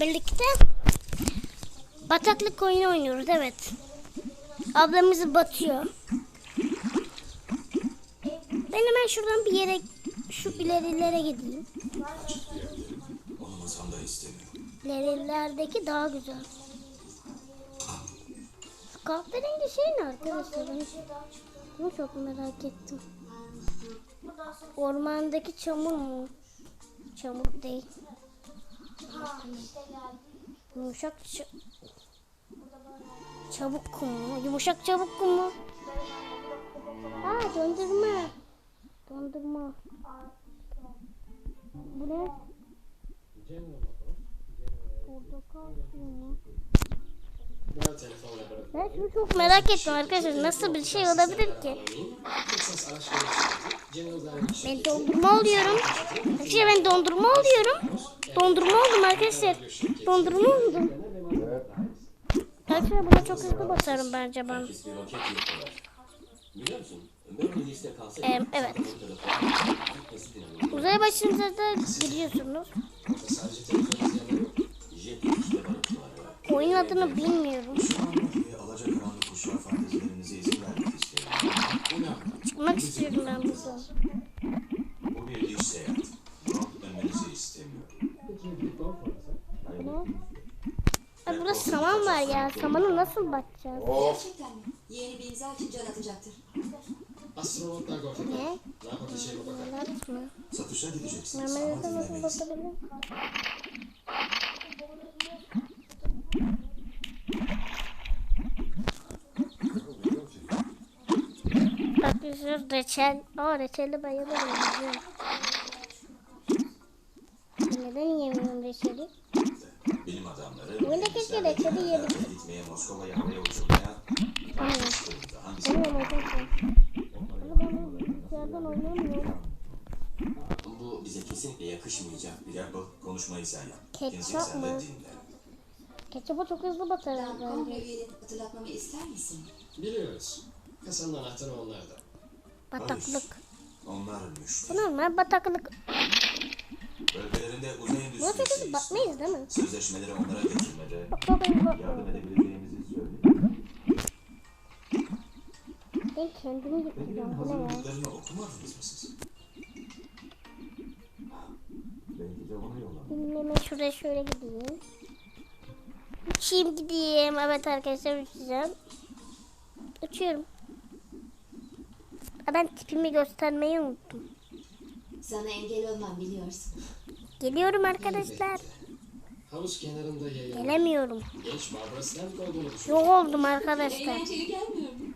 birlikte bataklık oyunu oynuyoruz evet. Ablamız batıyor. Ben hemen şuradan bir yere şu ilerilere gideyim. Olmasam da istemiyorum. İlerilerdeki daha güzel. Şu kahverengi şey ne arkadaşlar? Ben bunu çok merak ettim. Ormandaki çamur mu? Çamur değil. Yumuşak ç- çabuk kum mu? Yumuşak çabuk kum mu? Aa dondurma. Dondurma. Bu ne? Portakal suyu? Ben şunu çok merak ettim arkadaşlar. Nasıl bir şey olabilir ki? Ben dondurma alıyorum. Arkadaşlar ben dondurma alıyorum. Dondurma oldum arkadaşlar. Dondurma oldum. Arkadaşlar buna çok hızlı basarım bence ben. Em, evet. Uzaya başınıza da var. Oyun adını bilmiyorum. Çıkmak istiyorum ben buradan. Saman var ya. Samanı nasıl bakacağız? Gerçekten mi? Yeni bir imza için can atacaktır. Astronotlar. Ne? Ne yapabileceğime bakar. Anlat mı? Satışa gideceksiniz. Mehmet'e Ama nasıl bakabilirim? Arkadaşlar reçel. Aa reçeli bayılırım. Neden yemiyorum reçeli? Bilim adamları Oyunda keşke reçeli yedik. gitmeye Moskova'ya havaya uçurmaya Aynen. Benim hocam. Ama ben bilgisayardan oynamıyorum. Bu bize kesinlikle yakışmayacak bir yer. Bak konuşmayı sen yap. Ketçap sen de mı? dinle. Ketçapı çok hızlı batarız Ben kongre bence. üyelerini hatırlatmamı ister misin? Biliyoruz. Kasanın anahtarı onlarda. Bataklık. Onlar Bu müşteri. normal bataklık. Bölgelerinde çok endüstrisi hızlı bakmayız değil mi? sözleşmeleri onlara getirmede yardım edebileceğimizi söyledi. Ben kendimi benim Bu ne ya? hazırlıklarını okumadınız mı siz? Belki de onu yolladım. Dinleme şuraya şöyle gideyim. Uçayım gideyim. Evet arkadaşlar uçacağım. Uçuyorum. Aa, Ben tipimi göstermeyi unuttum. Sana engel olmam biliyorsun. Geliyorum arkadaşlar. Havuz kenarında yayılan Gelemiyorum. genç Barbara Stanwyck olduğunu düşün. Yok oldum arkadaşlar. Eğlenceli gelmiyor mu?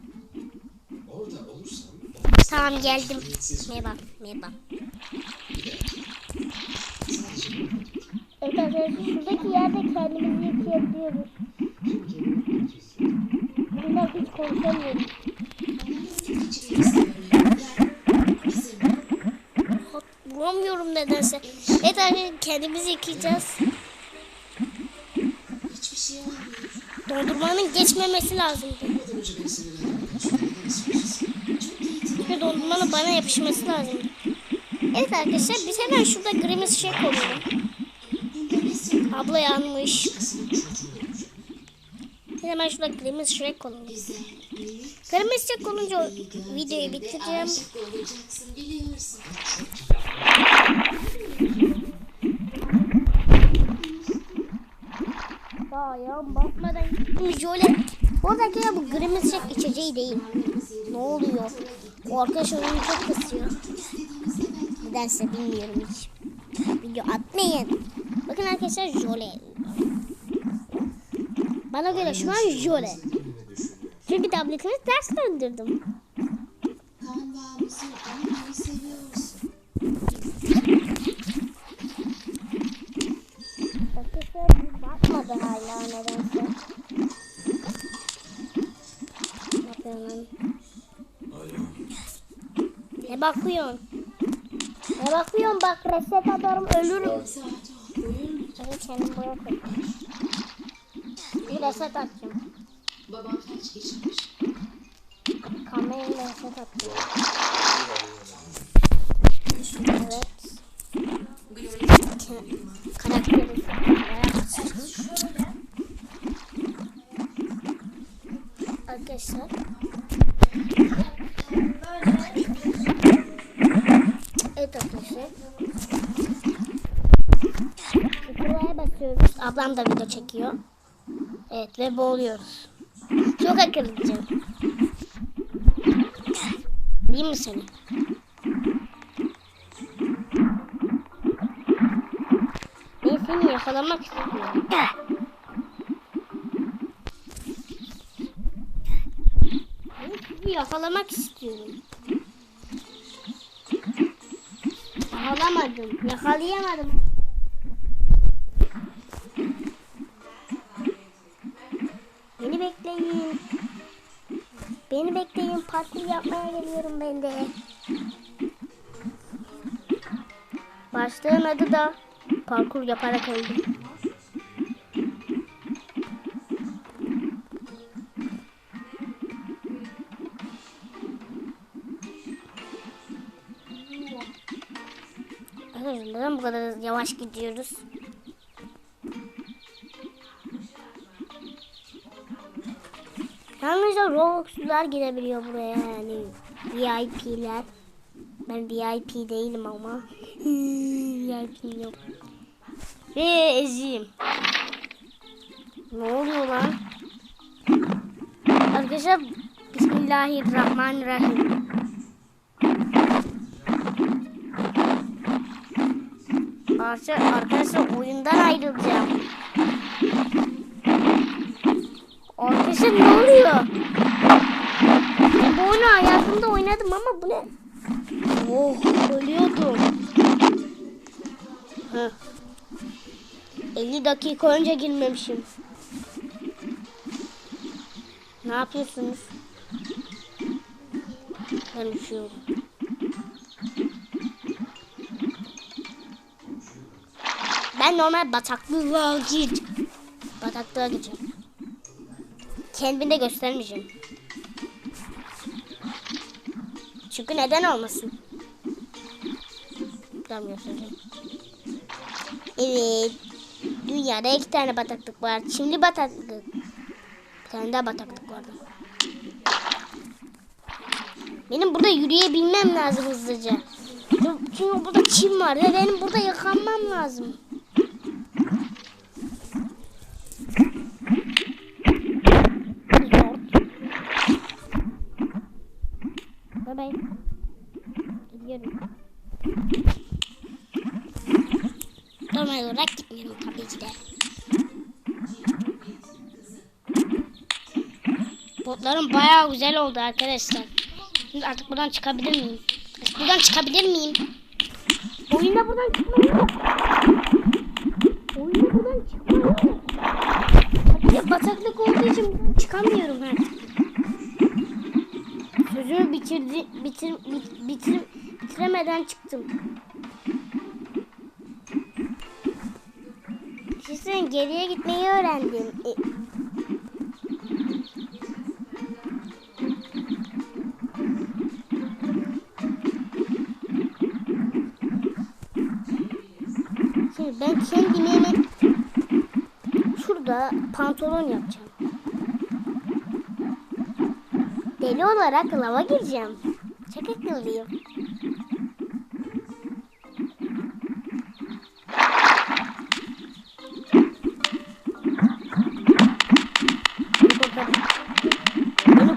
Orada olursan Tamam geldim. Merhaba. Merhaba. Evet arkadaşlar şuradaki yerde kendimizi yıkayabiliyoruz. Bunlar hiç konuşamıyorum. Vuramıyorum nedense. Evet arkadaşlar kendimizi yıkayacağız. Hiçbir şey olmuyor. Dondurmanın geçmemesi lazımdı. Ve dondurmanın bana yapışması lazımdı. Evet arkadaşlar biz hemen şurada grimace şey koyalım. Abla yanmış. Hemen şurada grimace şey koyalım. Grimace şey olunca videoyu bitireceğim. ayağım bakmadan gittim şöyle. Oradaki ya bu grimace şey içeceği değil. Ne oluyor? O arkadaş oyunu çok kısıyor. Nedense bilmiyorum hiç. Video atmayın. Bakın arkadaşlar Jole. Bana göre şu an Jole. Çünkü tabletimi ters döndürdüm. Kan bağımızı onları seviyorsun. Arkadaşlar bu bakmadı hala nedense. Bakıyorum. Alo. Ne bakıyorsun? Ne bakıyorsun bak reset atarım ölürüm. Saat ol, buyurun. Seni kendim koy. Bir reset atacağım. Kamerayı lensine takıyorum. Evet. Karakteri Arkadaşlar. Evet arkadaşlar. Buraya basıyoruz. Ablam da video çekiyor. Evet ve boğuluyoruz. Çok akıllıca. Değil mi seni? Ben seni yakalamak istiyorum. Ben sizi yakalamak istiyorum. Yakalamadım. Yakalayamadım. Beni bekleyin. Beni bekleyin. Parkur yapmaya geliyorum ben de. Başlığın adı da parkur yaparak. Arkadaşlar neden bu kadar yavaş gidiyoruz? Yalnızca Roblox'lular girebiliyor buraya yani VIP'ler. Ben VIP değilim ama. VIP yok. Ve eziyim. Ne oluyor lan? Arkadaşlar Bismillahirrahmanirrahim. Arkadaşlar, arkadaşlar oyundan ayrılacağım. Arkadaşlar ne oluyor? Oyunu hayatımda oynadım ama bu ne? Oh ölüyordum. Heh. 50 dakika önce girmemişim. Ne yapıyorsunuz? Ben üşüyorum. Ben normal bataklığa git. Bataklığa gideceğim. Kendimi de göstermeyeceğim. Çünkü neden olmasın? Tamam göstereceğim. Evet. Dünyada iki tane bataklık var. Çimli bataklık. Bir tane daha bataklık vardı. Benim burada yürüyebilmem lazım hızlıca. Çünkü burada çim var ve benim burada yıkanmam lazım. Tabii ki. Botlarım bayağı güzel oldu arkadaşlar. Şimdi artık buradan çıkabilir miyim? Buradan çıkabilir miyim? Oyunda buradan çıkma yok. Oyunda buradan çıkma yok. Tabii bataklık olduğu için çıkamıyorum artık. Sözümü bitirdi, bitir, bit- bitir, bitiremeden çıktım. Sizin geriye gitmeyi öğrendim. E, Şimdi ben kendime şurada pantolon yapacağım. Deli olarak lava gireceğim. Çok akıllıyım.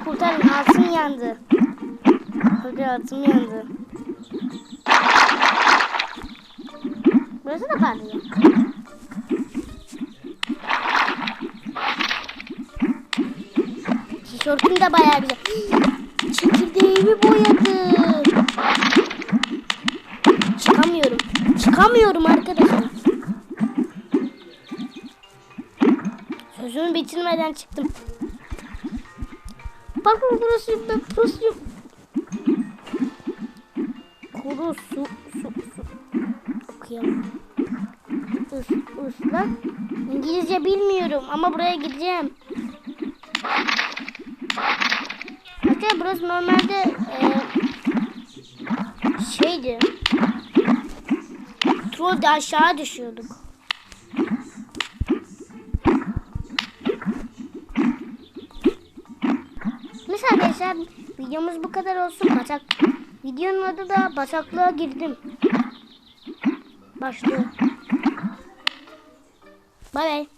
Kurtarın. Altım yandı. Hadi altım yandı. Burası da parlıyor. Tişörtüm de bayağı güzel. Çekirdeğimi boyadı. Çıkamıyorum. Çıkamıyorum arkadaşlar. Sözümü bitirmeden çıktım. Bakın burası ben prosuyum. Kuru su su su. Okuyamam. Is, ıslak. İngilizce bilmiyorum ama buraya gideceğim. Arkadaşlar burası normalde e, şeydi. Trollde aşağı düşüyorduk. Arkadaşlar videomuz bu kadar olsun. Batak videonun adı da bataklığa girdim. Başlıyor. Bay bay.